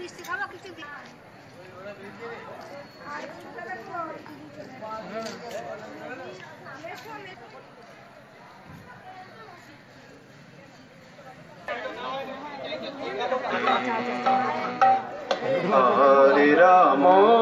মিষ্টি খাব কিছু Hare Rama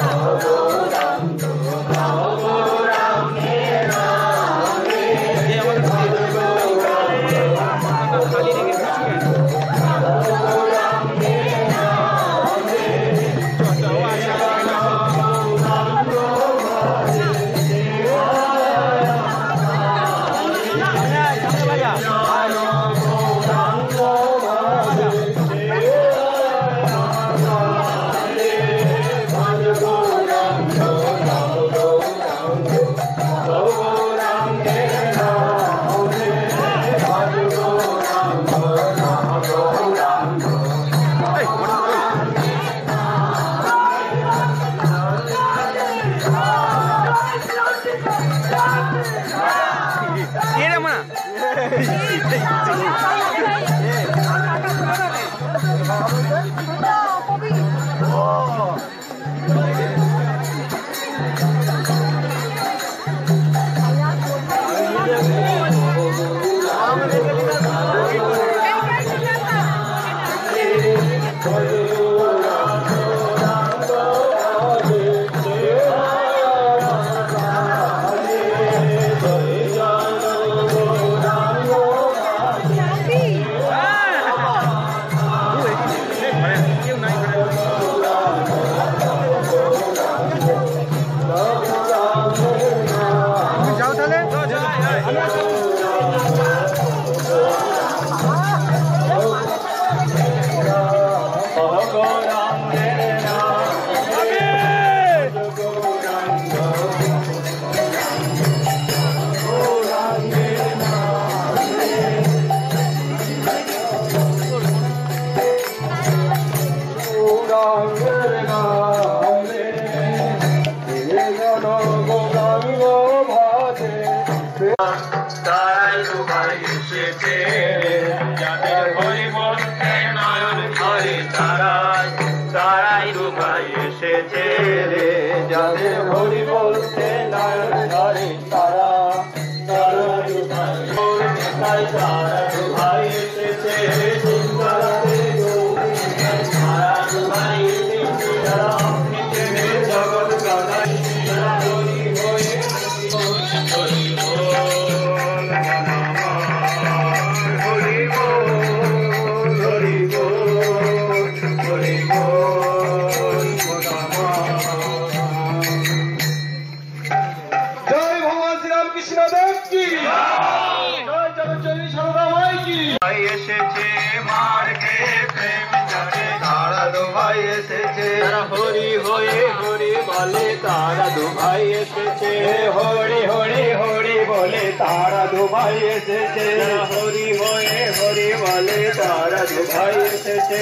হরি বলে তারা দু ভাই এসেছে হরি হরি হরি বলে তারা দু ভাই এসেছে হরি হয়ে হরি বলে তারা দু ভাই এসেছে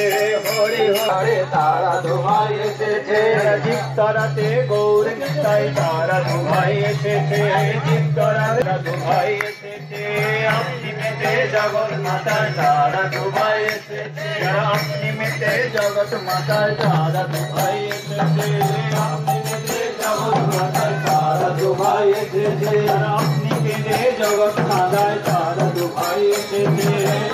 হরি হরে তারা দু ভাই এসেছে জিপ্তরাতে গৌর তাই তারা দু ভাই এসেছে জিপ্তরাতে দু ভাই এসেছে আপনি মেতে জগৎ মাতার তারা দু ভাই এসেছে আপনি মেতে জগৎ মাতার তারা দু ভাই এসেছে दुभाय ते ते अपनी केंद्रे जगत मादाय तारा दुभाय ते ते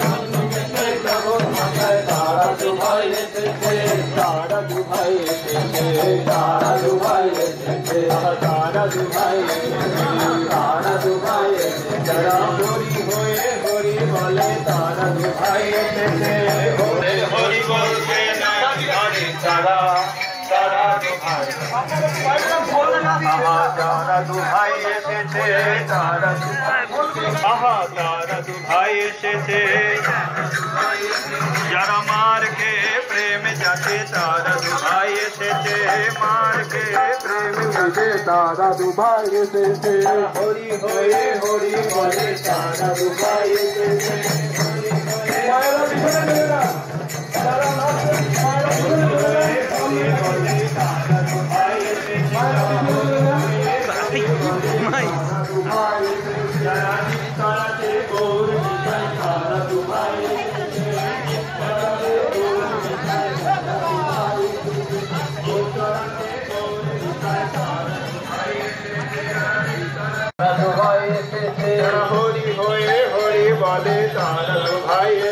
अपनी केंद्रे जगत मादाय तारा दुभाय ते ते तारा दुभाय ते ते तारा दुभाय ते ते तारा दुभाय ते ते तारा दुभाय ते ते जरा होरी होए होरी वाले, तारा दुभाय ते ते আহা তারা দু ভাই এসেছে তারা দু ভাই আহা তারা দু ভাই এসেছে যারা মারকে প্রেম যাতে তারা দু ভাই এসেছে মারকে প্রেম যাতে তারা দু ভাই এসেছে হরি হয়ে হরি বলে তারা দু ভাই এসেছে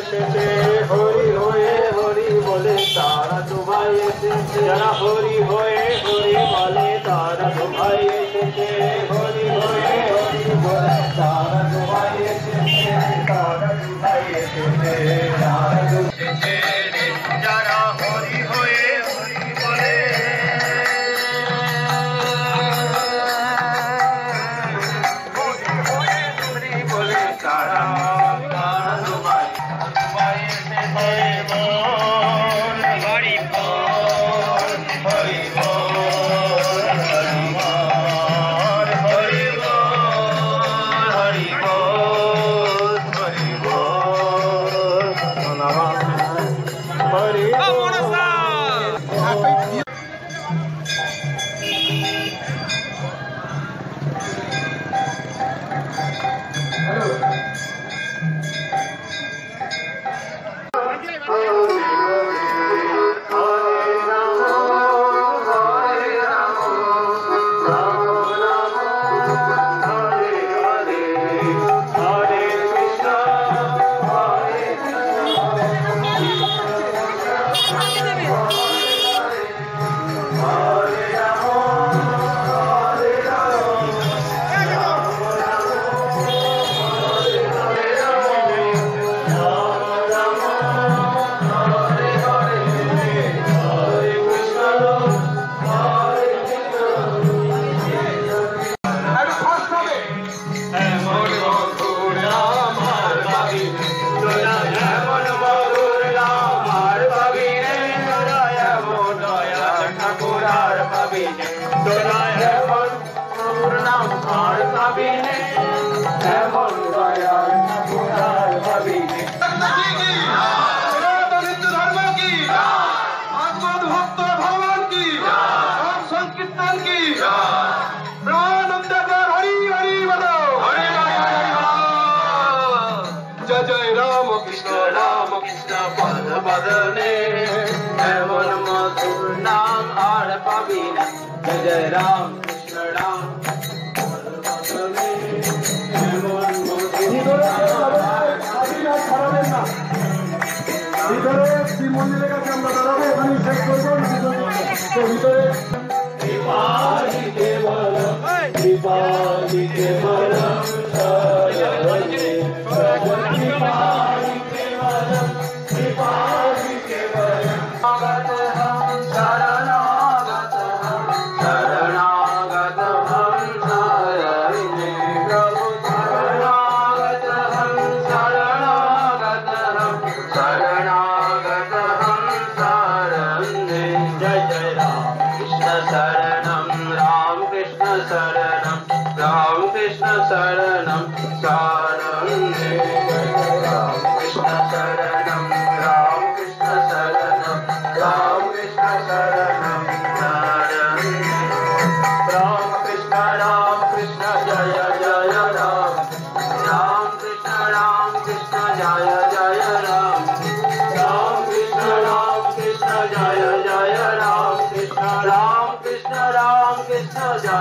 এসেছে, হরি হয়ে হরি বলে তারা তো ভাই এসেছে। যারা হরি হয়ে হরি বলে, তারা তো ভাই এসেছে। হরি হয়ে হরি বলে, তারা তো ভাই এসেছে। তারা তো ভাই এসেছে। চরণে এমন মধুর নাম আর পাবি না জয় রাম কৃষ্ণ রাম ভিতরে শ্রী মন্দিরের কাছে আমরা দাঁড়াবো ওখানে শেষ করবো তো ভিতরে বিপালিতে বল বিপালিতে বল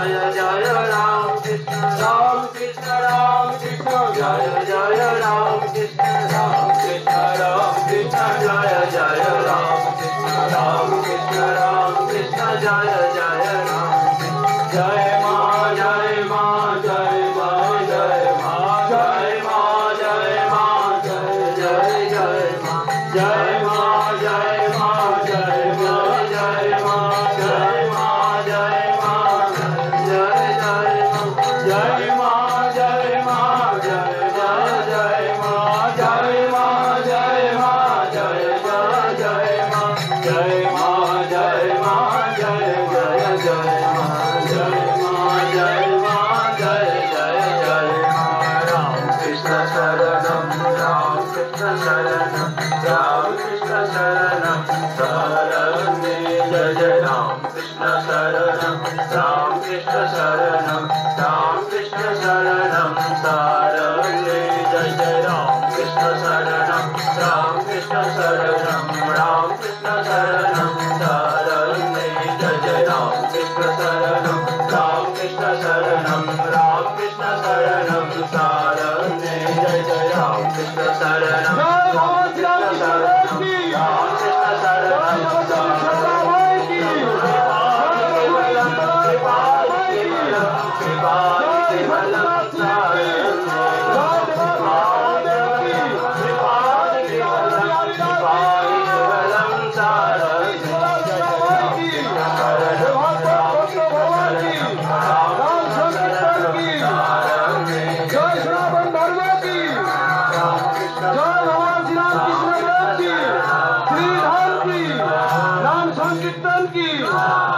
जय जय राम कृष्ण राम कृष्ण राम कृष्ण जय जय राम कृष्ण राम कृष्ण राम कृष्ण जय जय राम कृष्ण राम कृष्ण राम कृष्ण जय जय राम जय मा जय मा जय मा जय मा जय मा जय मा जय जय जय मा। जय रामकृष्ण शरणं सारमे ज राम कृष्ण शरणं रामकृष्ण शरणं राम कृष्ण शरणं Thank you. कीर्तन की।